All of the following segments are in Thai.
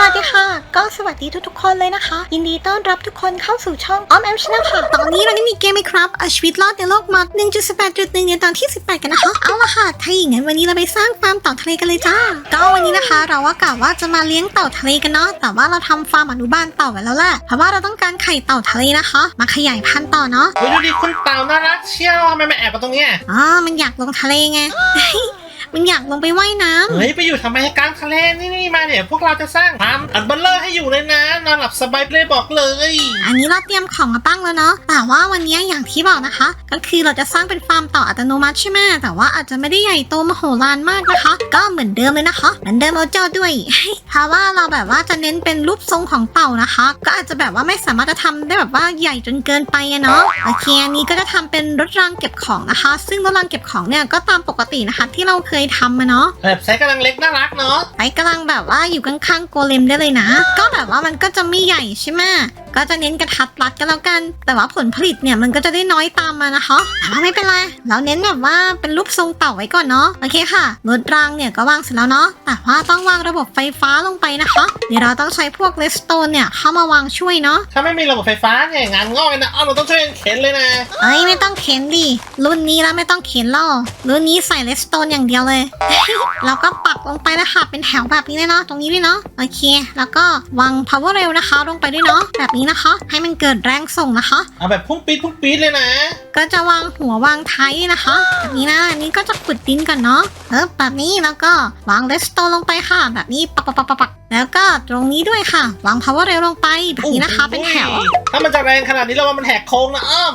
สวัสดีค่ะ ก็สวัสดีทุกๆคนเลยนะคะ ยินดีต้อนรับทุกคนเข้าสู่ช่องออมแอมชนะค่ะ ตอนนี้เราได้มีเกมไหมครับเอาชีวิตรอดในโลกมอด1.18.1 ในตอนที่ 18 กันนะคะ เอาละค่ะ ถ้าอย่างนั้นวันนี้เราไปสร้างฟาร์มเต่าทะเลกันเลยจ้า ก็วันนี้นะคะ เราว่ากะว่าจะมาเลี้ยงเต่าทะเลกันเนาะ แต่ว่าเราทำฟาร์มอนุบาลเต่าไว้แล้วแหละเพราะว่าเราต้องการไข่เต่าทะเลนะคะ มาขยายพันธุ์ต่อเนาะเฮ้ยดูดิคุณเต่าน่ารักเชียวทำไมมาแอบมาตรงเนี้ยอ๋อมันอยากลงทะเลไง มันอยากลงไปว่ายน้ำเฮ้ยไปอยู่ทำไมกลางทะเลนี่นี่มาเนี่ยพวกเราจะสร้างฟาร์มอันเบลเลอร์ให้อยู่เลยนะนอนหลับสบายไปเลยบอกเลย อันนี้เราเตรียมของมาตั้งแล้วเนาะแต่ว่าวันนี้อย่างที่บอกนะคะ ก็คือเราจะสร้างเป็นฟาร์มต่ออัตโนมัติใช่ไหมแต่ว่าอาจจะไม่ได้ใหญ่โตมโหฬารมากนะคะ ก็เหมือนเดิมเลยนะคะเหมือนเดิมเอาเจ้าด้วยเพราะว่าเราแบบว่าจะเน้นเป็นรูปทรงของเต่านะคะ ก็อาจจะแบบว่าไม่สามารถจะทำได้แบบว่าใหญ่จนเกินไปอะเนาะโอเคอันนี้ก็จะทำเป็นรถรางเก็บของนะคะ ซึ่งรถรางเก็บของเนี่ยก็ตามปกตินะคะ ที่เราเคยทำมาเนาะแบบไซส์กำลังเล็กน่ารักเนาะไอ้กำลังแบบว่าอยู่ข้างๆโกเลมได้เลยนะ ก็แบบว่ามันก็จะไม่ใหญ่ใช่ไหมก็จะเน้นกระทัดรัดกันแล้วกัน แต่ว่าผลผลิตเนี่ยมันก็จะได้น้อยตามมานะคะแต่ว่าไม่เป็นไร เราเน้นแบบว่าเป็นรูปทรงเต่าไว้ก่อนเนาะ โอเคค่ะรถรางเนี่ยก็วางเสร็จแล้วเนาะ แต่ว่าต้องวางระบบไฟฟ้าลงไปนะคะเดี๋ยวเราต้องใช้พวกเลสโตนเนี่ยเข้ามาวางช่วยเนาะ ถ้าไม่มีระบบไฟฟ้าเนี่ยงานงอกเลยนะอ้าวเราต้องช่วยกันเข็นเลยนะ เอ้ยไม่ต้องเข็นดิ รุ่นนี้แล้วไม่ต้องเข็นแล้วรุ่นนี้ใส่เลสโตนอย่างเดียวเลยแล้วก็ปักลงไปแล้วค่ะเป็นแถวแบบนี้เลยเนาะ ตรงนี้ด้วยเนาะ โอเค แล้วก็วาง power rail นะคะลงไปด้วยเนาะแบบนี้นะคะ ให้มันเกิดแรงส่งนะคะ เอาแบบพุ่งปี๊ดพุ่งปี๊ดเลยนะ ก็จะวางหัววางท้ายนะคะแบบนี้นะอันนี้ก็จะขุดดินก่อนเนาะเออแบบนี้แล้วก็วางเลสโตนลงไปค่ะ แบบนี้ปักปักปักปักปักแล้วก็ตรงนี้ด้วยค่ะ วาง power rail ลงไปแบบนี้นะคะ เป็นแถว ถ้ามันจะแรงขนาดนี้เราว่ามันแหกโค้งนะอ้อม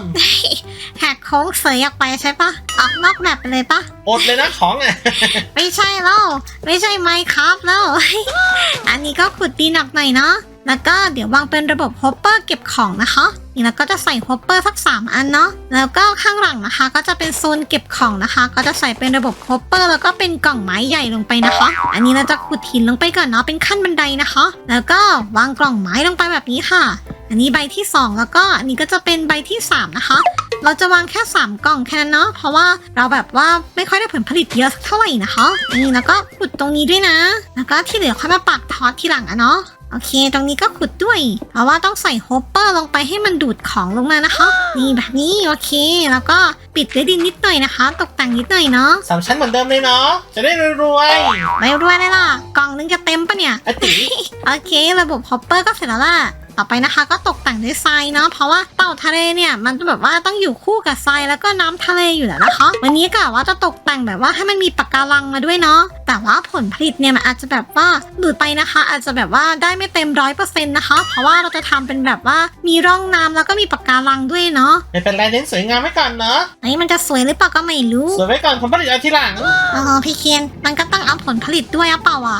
แหกโค้งเสยออกไปใช่ปะออกนอกแบบไปเลยปะอดเลยนะของอะไม่ใช่แล้วไม่ใช่ไมค์ครับแล้ว อันนี้ก็ขุดดินออกหน่อยเนาะ แล้วก็เดี๋ยววางเป็นระบบฮอปเปอร์เก็บของนะคะนี่แล้วก็จะใส่ฮอปเปอร์สัก 3 อันเนาะ แล้วก็ข้างหลังนะคะ ก็จะเป็นโซนเก็บของนะคะ ก็จะใส่เป็นระบบฮอปเปอร์แล้วก็เป็นกล่องไม้ใหญ่ลงไปนะคะ อันนี้เราจะขุดหินลงไปก่อนเนาะ เป็นขั้นบันไดนะคะ แล้วก็วางกล่องไม้ลงไปแบบนี้ค่ะ อันนี้ใบที่ 2 แล้วก็อันนี้ก็จะเป็นใบที่ 3 นะคะเราจะวางแค่ 3 กล่องแค่นั้นเนาะ เพราะว่าเราแบบว่าไม่ค่อยได้ผลผลิตเยอะสักเท่าไหร่นะคะ นี่แล้วก็ขุดตรงนี้ด้วยนะ แล้วก็ที่เหลือค่อยมาปักทอดทีหลังอะเนาะ โอเค ตรงนี้ก็ขุดด้วย เพราะว่าต้องใส่โฮปเปอร์ลงไปให้มันดูดของลงมานะคะ นี่แบบนี้โอเค แล้วก็ปิดด้วยดินนิดหน่อยนะคะ ตกแต่งนิดหน่อยเนาะสามชั้นเหมือนเดิมเลยเนาะ จะได้รวยไม่รู้วยเลยล่ะ กล่องนึงจะเต็มปะเนี่ยๆอะติโอเค ระบบฮอปเปอร์ก็เสร็จแล้วล่ะต่อไปนะคะก็ตกแต่งด้วยทรายเนาะเพราะว่าเต่าทะเลเนี่ยมันจะแบบว่าต้องอยู่คู่กับทรายแล้วก็น้ำทะเลอยู่แล้วนะคะ วันนี้กะว่าจะตกแต่งแบบว่าให้มันมีปะการังมาด้วยเนาะแต่ว่าผลผลิตเนี่ยมันอาจจะแบบว่าดูดไปนะคะ อาจจะแบบว่าได้ไม่เต็มร้อยเปอร์เซ็นต์นะคะ เพราะว่าเราจะทำเป็นแบบว่ามีร่องน้ำแล้วก็มีปะการังด้วยเนาะไม่เป็นไรเน้นสวยงามไว้ก่อนเนาะไอ้ยมันจะสวยหรือเปล่าก็ไม่รู้ สวยไว้ก่อนผลผลิตเอาทีหลังอ๋อพี่เคนมันก็ต้องเอาผลผลิตด้วยอะเปล่าอะ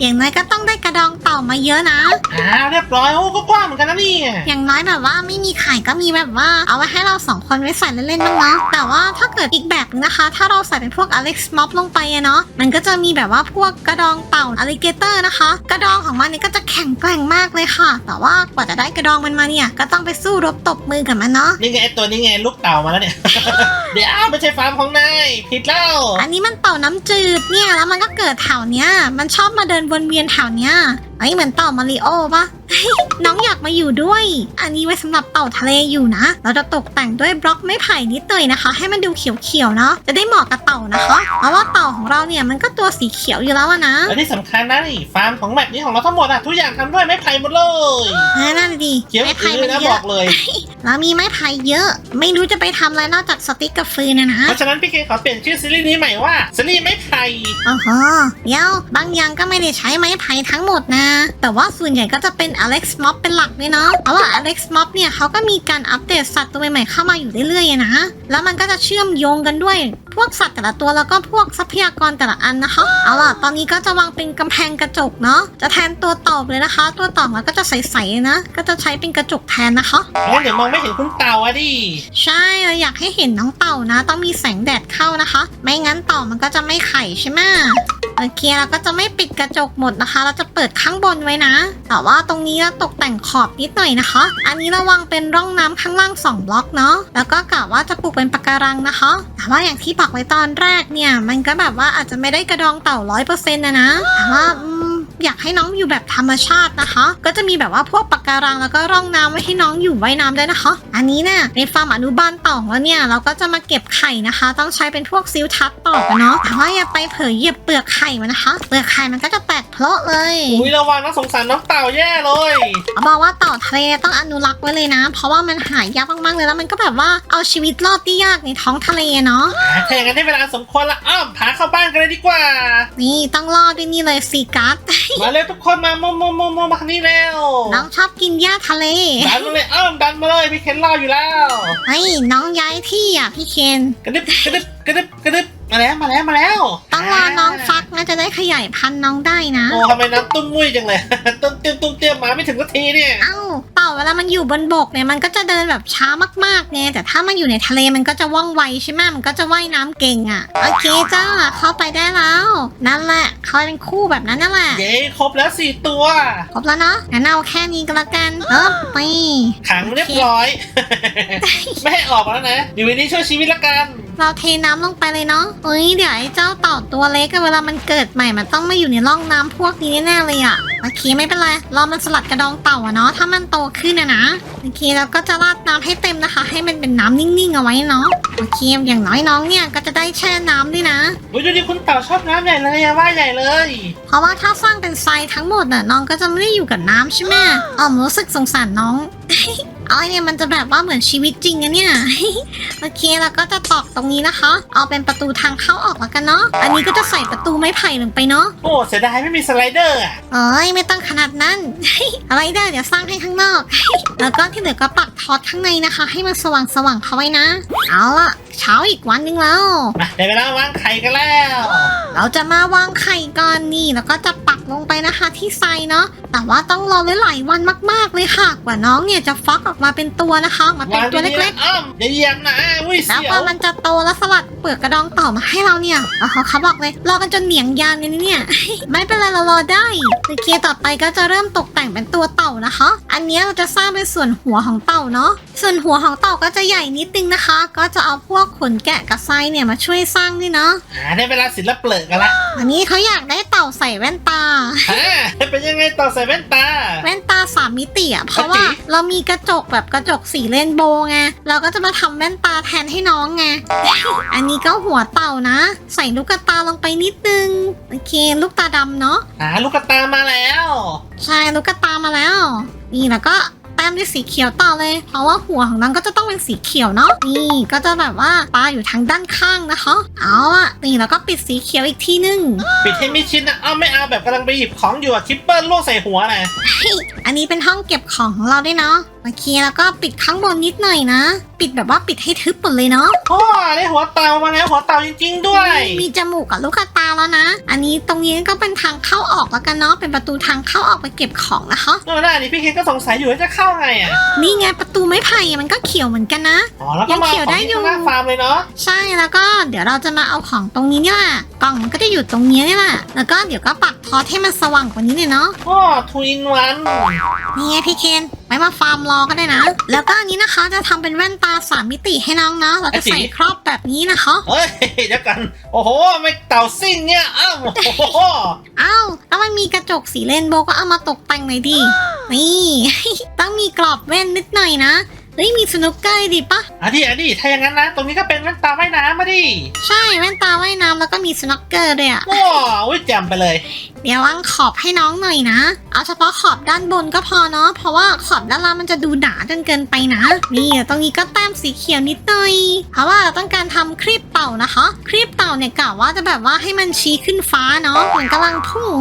อย่างน้อยก็ต้องได้กระดองเต่ามาเยอะนะอ้าวเรียบร้อยโอ้ก็กว้างเหมือนกันนะเนี่ยอย่างน้อยแบบว่าไม่มีไข่ก็มีแบบว่า เอาไว้ให้เราสองคนไว้ใส่เล่นๆบ้างเนาะแต่ว่าถ้าเกิดอีกแบบนึงนะคะ ถ้าเราใส่เป็นพวกอเล็กซ์ม็อบลงไปอะเนาะมันก็จะมีแบบว่าพวกกระดองเต่าอ l ลิเกเตอร์นะคะ กระดองของมันเนี่ยก็จะแข็งแกร่งมากเลยค่ะ แต่ว่ากว่าจะได้กระดองมันมาเนี่ยก็ต้องไปสู้รบตบมือกับมันเนาะ นี่ไงไอ้ตัวนี้ไงลูกเต่ามาแล้วเนี่ย เดี๋ยวไม่ใช่ฟาร์มของนายผิดแล้ว อันนี้มันเต่าน้ำจืดเนี่ยแล้วมันก็เกิดแถวเนี้ย มันชอบมาเดินวนเวียนแถวเนี้ยไอ้ยเหมือนเต่ามาริโอปะ น้องอยากมาอยู่ด้วย อันนี้ไว้สำหรับเต่าทะเลอยู่นะ เราจะตกแต่งด้วยบล็อกไม้ไผ่นิดหน่อยนะคะ ให้มันดูเขียวๆเนาะ จะได้เหมาะกับเต่านะคะ เพราะว่าเต่าของเราเนี่ยมันก็ตัวสีเขียวอยู่แล้วอะนะ และที่สำคัญนะนี่ฟาร์มของแบบนี้ของเราทั้งหมดอะทุกอย่างทำด้วยไม้ไผ่หมดเลยอ่านั่นดีเขียวไม้อืไผ่อมันนะเยบออะกเลย เรามีไม้ไผ่เยอะ ไม่รู้จะไปทำอะไรนอกจากสติ๊กกับฟืนนะนะเพราะฉะนั้นพี่เคขอเปลี่ยนชื่อซีรีส์นี้ใหม่ว่าซีรีส์ไม้ไผ่โอ้โหเดี๋ยวบางอย่างก็ไม่ได้ใช้ไม้ไผ่ทั้งหมดนะ แต่ว่าส่วนใหญ่ก็จะเป็น Alex Mob เป็นหลักเลยเนาะเพราะว่า Alex Mob เนี่ยเขาก็มีการอัปเดตสัตว์ตัวใหม่ๆเข้ามาอยู่เรื่อยๆอะนะ แล้วมันก็จะเชื่อมโยงกันด้วย พวกสัตว์แต่ละตัวแล้วก็พวกทรัพยากรแต่ละอันนะคะ เอาล่ะ ตอนนี้ก็จะวางเป็นกำแพงกระจกเนาะ จะแทนตัวตอบเลยนะคะ ตัวตอบมันก็จะใสๆนะ ก็จะใช้เป็นกระจกแทนนะคะงั้นเดี๋ยวมองไม่เห็นคุณเต่าอะดิ ใช่เราอยากให้เห็นน้องเต่านะ ต้องมีแสงแดดเข้านะคะ ไม่งั้นเต่ามันก็จะไม่ไข่ใช่ไหมโอเคเราก็จะไม่ปิดกระจกหมดนะคะ เราจะเปิดข้างบนไว้นะ แต่ว่าตรงนี้เราตกแต่งขอบนิดหน่อยนะคะ อันนี้ระวังเป็นร่องน้ำข้างล่างสองบล็อกเนาะ แล้วก็กะว่าจะปลูกเป็นปะการังนะคะ แต่ว่าอย่างที่บอกไว้ตอนแรกเนี่ย มันก็แบบว่าอาจจะไม่ได้กระดองเต่าร้อยเปอร์เซ็นต์นะนะแต่ว่า อืมอยากให้น้องอยู่แบบธรรมชาตินะคะ ก็จะมีแบบว่าพวกปะการังแล้วก็ร่องน้ำไว้ให้น้องอยู่ไว้น้ำได้วยนะคะ อันนี้เนี่ยในฟาร์มอนุบาลเต่าของเราเนี่ยเราก็จะมาเก็บไข่นะคะ ต้องใช้เป็นพวกซิลทัดต่อกันเนาะแต่ว่าอย่าไปเผยเหยียบเปลือกไข่มันนะคะ เปลือกไข่มันก็จะแตกเพลาะเลยอุ้ยระวังนะสงสารน้องเต่าแย่เลยเขาบอกว่าเต่าทะเลต้องอนุรักษ์ไว้เลยนะ เพราะว่ามันหายากมากๆเลยแล้วมันก็แบบว่าเอาชีวิตรอดที่ยากในท้องทะเลเนาะอะถ้าอย่างนั้นได้เวลาสมควรละอ้อมพาเข้าบ้านกันเลยดีกว่า นี่ต้องรอดด้วยนี่เลยซีกัสมาเร็วทุกคนมาโมโมโมโมมาทางนี้เร็วน้องชอบกินหญ้าทะเลดันมาเลยอ้อมดันมาเลยพี่เคนรออยู่แล้วเฮ้ยน้องย้ายที่อะพี่เคนกระดึบกระดึบกระดึบกระดึบมาแล้วมาแล้วมาแล้วต้องรอน้องฟักนะจะได้ขยายพันธุ์น้องได้นะโอ้ทำไมน้ำตุ้มมุ้ยจังเลยตุ้มเตี้ยมตุ้มเตี้ยมมาไม่ถึงนาทีเนี่ยเอ้า เต่า เวลามันอยู่บนบกเนี่ยมันก็จะเดินแบบช้ามากๆไงแต่ถ้ามันอยู่ในทะเลมันก็จะว่องไวใช่ไหมมันก็จะว่ายน้ำเก่งอะโอเคจ้าเข้าไปได้แล้ว นั่นแหละเขาเป็นคู่แบบนั้นนั่นแหละเย้ครบแล้วสี่ตัวครบแล้วเนาะงั้นเอาแค่นี้ก็แล้วกันเออไปขังเรียบร้อย ไม่ให้ออกแล้วนะอยู่ในนี้ช่วยชีวิตละกันเราเทน้ำลงไปเลยเนาะเอ้ยเดี๋ยวไอ้เจ้าเต่าตัวเล็กอะเวลามันเกิดใหม่มันต้องมาอยู่ในร่องน้ำพวกนี้แน่ๆเลยอะ โอเคไม่เป็นไรรอมันสลัดกระดองเต่าอะเนาะถ้ามันโตขึ้นอะนะโอเคแล้วก็จะราดน้ำให้เต็มนะคะ ให้มันเป็นน้ำนิ่งๆเอาไว้เนาะโอเคอย่างน้อยน้องเนี่ยก็จะได้แช่น้ำด้วยนะ อุ้ยดูดิคุณเต่าชอบน้ำใหญ่เลยอะว่าใหญ่เลย เพราะว่าถ้าสร้างเป็นทรายทั้งหมดน่ะน้องก็จะไม่ได้อยู่กับน้ำใช่ไหมอ๋อมรู้สึกสงสารน้องเอาไอเนี่ยมันจะแบบว่าเหมือนชีวิตจริงอะเนี่ย โอเคแล้วก็จะตอกตรงนี้นะคะ เอาเป็นประตูทางเข้าออกแล้วกันเนาะ อันนี้ก็จะใส่ประตูไม้ไผ่ลงไปเนาะ โอ้เสียดายไม่มีสไลเดอร์อะเอ้ยไม่ต้องขนาดนั้น อะไรเด้อเดี๋ยวสร้างให้ข้างนอก แล้วก็ที่เหลือก็ปักท็อตข้างในนะคะ ให้มันสว่างสว่างๆเข้าไว้นะ เอาละเช้าอีกวันหนึงแล้ว มาได้เวลาวางไข่กันแล้ว เราจะมาวางไข่ ก่อนนี่แล้วก็จะปักลงไปนะคะที่ไซเนาะแต่ว่าต้องรอหลายๆวันมากๆเลยค่ะ กว่าน้องเนี่ยจะฟักออกมาเป็นตัวนะคะออกมาเป็นวางตัวดีๆเล็นะกอ้อมอย่าเหยียบนะอุ้ยๆแล้วเสียพอวมันจะโตแล้วสลัดเปลือกกระดองเต่ามาให้เราเนี่ยแล้วเขาเขาบอกเลยรอกันจนเหนียงยานเลยนะเนี่ย ไม่เป็นไรเรารอได้โอเคต่อไปก็จะเริ่มตกแต่งเป็นตัวเต่านะคะ อันเนี้ยเราจะสร้างเป็นส่วนหัวของเต่าเนาะส่วนหัวของเต่าก็จะใหญ่นิดนึงนะคะ ก็จะเอาพวกขนแกะกับไส้เนี่ยมาช่วยสร้างด้วยเนาะอ่าได้เวลาศิลปเปลือกกันละอันนี้เขาอยากได้เต่าใส่แว่นตาฮ่าเป็นยังไงต่อใส่แว่นตา แว่นตาสามมิติอะ เพราะว่าจิ๋เรามีกระจกแบบกระจกสีเรนโบว์ไง เราก็จะมาทำแว่นตาแทนให้น้องไง อันนี้ก็หัวเต่านะ ใส่ลูกตาลงไปนิดนึง โอเค ลูกตาดำเนาะ อ่าลูกกระตามาแล้ว ใช่ลูกตามาแล้ว นี่แล้วก็ แต้มด้วยสีเขียวต่อเลย เพราะว่าหัวของน้องก็จะต้องเป็นสีเขียวเนาะนี่ก็จะแบบว่าตาอยู่ทางด้านข้างนะคะ เอาอะนี่แล้วก็ปิดสีเขียวอีกทีนึงปิดให้มิดชิดนะอ้าวไม่เอาแบบกำลังไปหยิบของอยู่อะคิปเปอร์ล่วงใส่หัวนะอันนี้เป็นห้องเก็บของของเราด้วยเนาะโอเคแล้วก็ปิดข้างบนนิดหน่อยนะ ปิดแบบว่าปิดให้ทึบหมดเลยเนาะโอ้ได้หัวเต่ามาแล้วหัวเต่าจริง ๆ ด้วย มีจมูกกับลูกตาแล้วนะ อันนี้ตรงนี้ก็เป็นทางเข้าออกแล้วกันเนาะเป็นประตูทางเข้าออกไปเก็บของนะคะเออหน้านี่พี่เคนก็สงสัยอยู่ว่าจะเข้าไงอะนี่ไงประตูไม้ไผ่มันก็เขียวเหมือนกันนะ อ๋อแล้วก็มายังเขียวได้ของอยู่ที่ข้างหน้าฟาร์มเลยเนาะใช่แล้วก็เดี๋ยวเราจะมาเอาของตรงนี้เนี่ยแหละกล่องมันก็จะอยู่ตรงนี้นี่แหละแล้วก็เดี๋ยวก็ปักทอสให้มันสว่างกว่านี้เลยเนาะโอ้ทูอินวันนี่ไงพี่เคนไว้มาฟาร์มรอก็ได้นะ แล้วก็อันนี้นะคะจะทำเป็นแว่นตาสามมิติให้น้องเนาะเราจะใส่ครอบแบบนี้นะคะเฮ้ยเดี๋ยวกัน โอ้โห ไม่เต่าซิ่งเนี่ยอ้าวโอ้โหอ้าวแล้วมันมีกระจกสีเรนโบก็เอามาตกแต่งหน่อยดินี่ต้องมีกรอบแว่นนิดหน่อยนะเฮ้ยมีสนุกเกอร์ดิปะอะดิอะดิถ้าอย่างนั้นนะ ตรงนี้ก็เป็นแว่นตาว่ายน้ำมาดิ ใช่แว่นตาว่ายน้ำแล้วก็มีสนุกเกอร์ด้วยอะโอ้วิจำไปเลย เดี๋ยววางขอบให้น้องหน่อยนะ เอาเฉพาะขอบด้านบนก็พอเนาะเพราะว่าขอบด้านล่างมันจะดูหนาจนเกินไปนะ นี่ตรงนี้ก็แต้มสีเขียวนิดหน่อยเพราะว่าเราต้องการทำครีบเต่านะคะ ครีบเต่าเนี่ยกะว่าจะแบบว่าให้มันชี้ขึ้นฟ้าเนาะเหมือนกำลังพุ่ง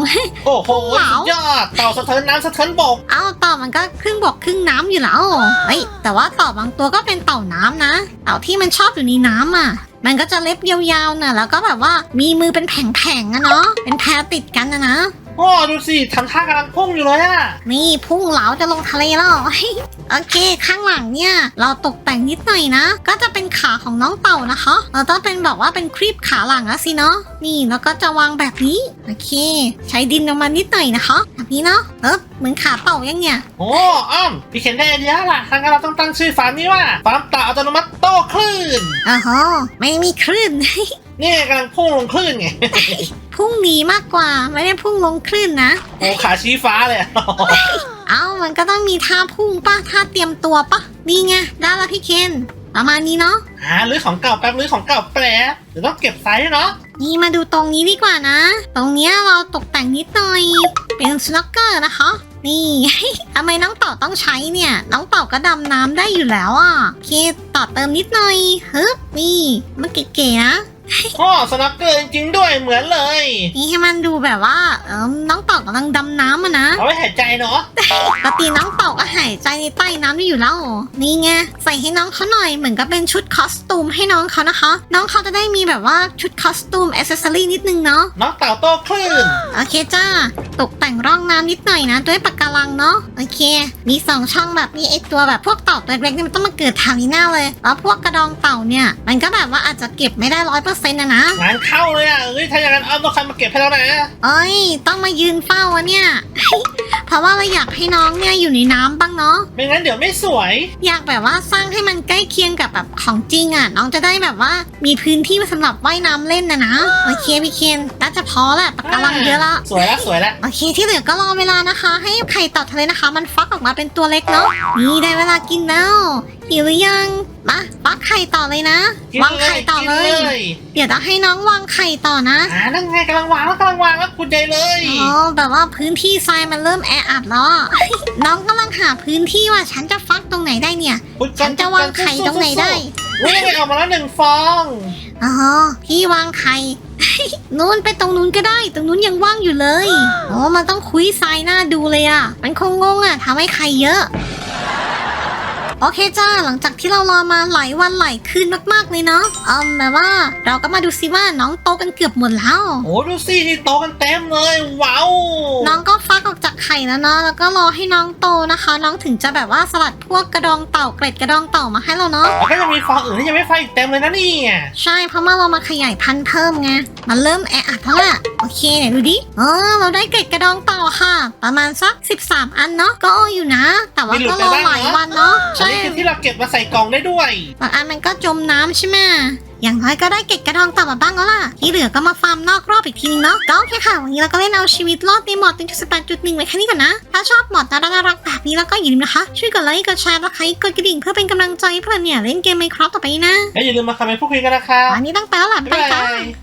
โอ้โหว้าวสุดยอดเต่าสะเทินน้ำสะเทินบกเอาเต่ามันก็ครึ่งบกครึ่งน้ำอยู่แล้วเฮ้ยแต่ว่าเต่าบางตัวก็เป็นเต่าน้ำนะเต่าที่มันชอบอยู่ในน้ำอะมันก็จะเล็บยาวๆน่ะแล้วก็แบบว่ามีมือเป็นแผงๆอะเนาะเป็นแพรติดกันนะนะ โอ้ดูสิทำท่ากำลังพุ่งอยู่เลยอะนี่พุ่งเหลาจะลงทะเลแล้ว โอเค ข้างหลังเนี่ย เราตกแต่งนิดหน่อยนะ ก็จะเป็นขาของน้องเต่านะคะ เราต้องเป็นแบบว่าเป็นครีบขาหลังแล้วสิเนาะนี่แล้วก็จะวางแบบนี้ โอเค ใช้ดินลงมานิดหน่อยนะคะแบบนี้เนาะเออเหมือนขาเต่ายังเนี่ยโอ้อ้อมพี่เคนได้ไอเดียละทางนั้นเราต้องตั้งชื่อฟาร์มนี้ว่าฟาร์มเต่าอัตโนมัติโต้คลื่นอ๋อฮะไม่มีคลื่น นี่กำลังพุ่งลงคลื่นไงพรุ่งหนีมากกว่า ไม่ได้พุ่งลงคลื่นนะ โอ้ขาชี้ฟ้าเลยเอ้ามันก็ต้องมีท่าพุ่งป่ะท่าเตรียมตัวป่ะนี่ไงได้แล้วพี่เคนประมาณนี้เนาะหาหรือของเก่าแป๊บหรือของเก่าแป๊บเดี๋ยวต้องเก็บไซส์ด้วยเนาะนี่มาดูตรงนี้ดีกว่านะ ตรงเนี้ยเราตกแต่งนิดหน่อย เป็นสโนว์เกอร์นะคะ นี่ ทำไมน้องเต่าต้องใช้เนี่ย น้องเต่าก็ดำน้ำได้อยู่แล้วอะโอเคต่อเติมนิดหน่อยฮึบนี่มันเก๋ๆนะ พ่อสนักเกอร์จริงๆด้วยเหมือนเลย นี่ให้มันดูแบบว่า เออน้องเต่ากำลังดำน้ำอะนะเอาไว้หายใจเนาะปกติน้องเต่าก็หายใจในใต้น้ำได้อยู่แล้ว นี่ไงใส่ให้น้องเขาหน่อยเหมือนกับเป็นชุดคอสตูมให้น้องเขานะคะ น้องเขาจะได้มีแบบว่าชุดคอสตูมอ c เซสซอรี่นิดนึงเนาะ น้องเต่าโตคลื่น โอเคจ้า ตกแต่งร่องน้ำนิดหน่อยนะ ด้วยปากการังเนาะ โอเค มีสองช่องแบบมีไอตัวแบบพวกเต่าตัวเล็กๆเนี่ยมันต้องมาเกิดทางนี้แน่เลย แล้วพวกกระดองเต่าเนี่ย มันก็แบบว่าอาจจะเก็บไม่ได้ร้อยเปอร์เซ็นต์นะนะงานเข้าเลยอะเอ้ยถ้าอย่างนั้นเอาต้องใครมาเก็บให้แล้วนะเอ้ย ต้องมายืนเฝ้าอะเนี่ย เพราะว่าเราอยากให้น้องเนี่ยอยู่ในน้ำบ้างเนาะ ไม่งั้นเดี๋ยวไม่สวยอยากแบบว่าสร้างให้มันใกล้เคียงกับแบบของจริงอะ น้องจะได้แบบว่ามีพื้นที่สำหรับว่ายน้ำเล่นนะนะ โอเคพี่เคนน่าจะพอแหละปาการังเยอะละสวยแล้วสวยแล้วโอเคที่เหลือก็รอเวลานะคะ ให้ไข่เต่าทะเลนะคะ มันฟักออกมาเป็นตัวเล็กเนาะนี่ได้เวลากินแล้วหิวหรือยังมาฟักไข่ต่อเลยนะกินวางไข่ต่อเลยกินเดี๋ยวจะให้น้องวางไข่ต่อนะอ่านั่นไงกำลังวางแล้วกำลังวางแล้วคุณใจเลยอ๋อแบบว่าพื้นที่ทรายมันเริ่มแออัดแล้วอะ น้องกำลังหาพื้นที่ว่าฉันจะฟักตรงไหนได้เนี่ย คุณฉันจะวางไข่ตรงไหนได้วิ่งไปออกมาแล้วหนึ่งฟองอ๋อพี่วางไข่ นู้นไปตรงนู้นก็ได้ ตรงนู้นยังว่างอยู่เลยโอ้มันต้องคุยทรายหน้าดูเลยอะมันคงงงอะทำให้ไข่เยอะ โอเคจ้าหลังจากที่เรารอมาหลายวันหลายคืนมากๆเลยเนาะอืมแบบว่าเราก็มาดูซิว่าน้องโตกันเกือบหมดแล้วโอ้ดูสินี่โตกันเต็มเลยว้าวน้องก็ฟักออกจากไข่แล้วเนาะแล้วก็รอให้น้องโตนะคะ น้องถึงจะแบบว่าสลัดพวกกระดองเต่าเกล็ดกระดองเต่ามาให้เราเนาะแล้วก็จะมีฟองอื่นที่ยังไม่ไฟอีกเต็มเลยนะเนี่ยใช่เพราะว่าเรามาขยายพันธุ์เพิ่มไงมันเริ่มแออัดแล้วล่ะโอเคไหนดูดิเออเราได้เกล็ดกระดองเต่าค่ะ ประมาณสัก 13 อันเนาะก็โออยู่นะ แต่ว่าก็รอหลายวันเนาะอันใช่นี้คือที่เราเก็บมาใส่กล่องได้ด้วยบางอันมันก็จมน้ำใช่ไหมอย่างน้อยก็ได้เกล็ดกระดองเต่ามาบ้างแล้วล่ะ ที่เหลือก็มาฟาร์มนอกรอบอีกทีนึงเนาะ ก็โอเคค่ะ วันนี้เราก็เล่นเอาชีวิตรอดในหมอด1.18.1ไว้แค่นี้ก่อนนะ ถ้าชอบหมอดน่ารักๆแบบนี้แล้วก็อย่าลืมนะคะ ช่วยกดไลค์ กดแชร์ และใครกดกระดิ่งเพื่อเป็นกำลังใจให้เพื่อนเนี่ยเล่นเกมไมครอต่อไปนะ แล้วอย่าลืมมาคอมเมนต์พูดคุยกันนะครับวันนี้ต้องไปแล้วล่ะบ๊ายไปจ้าบาย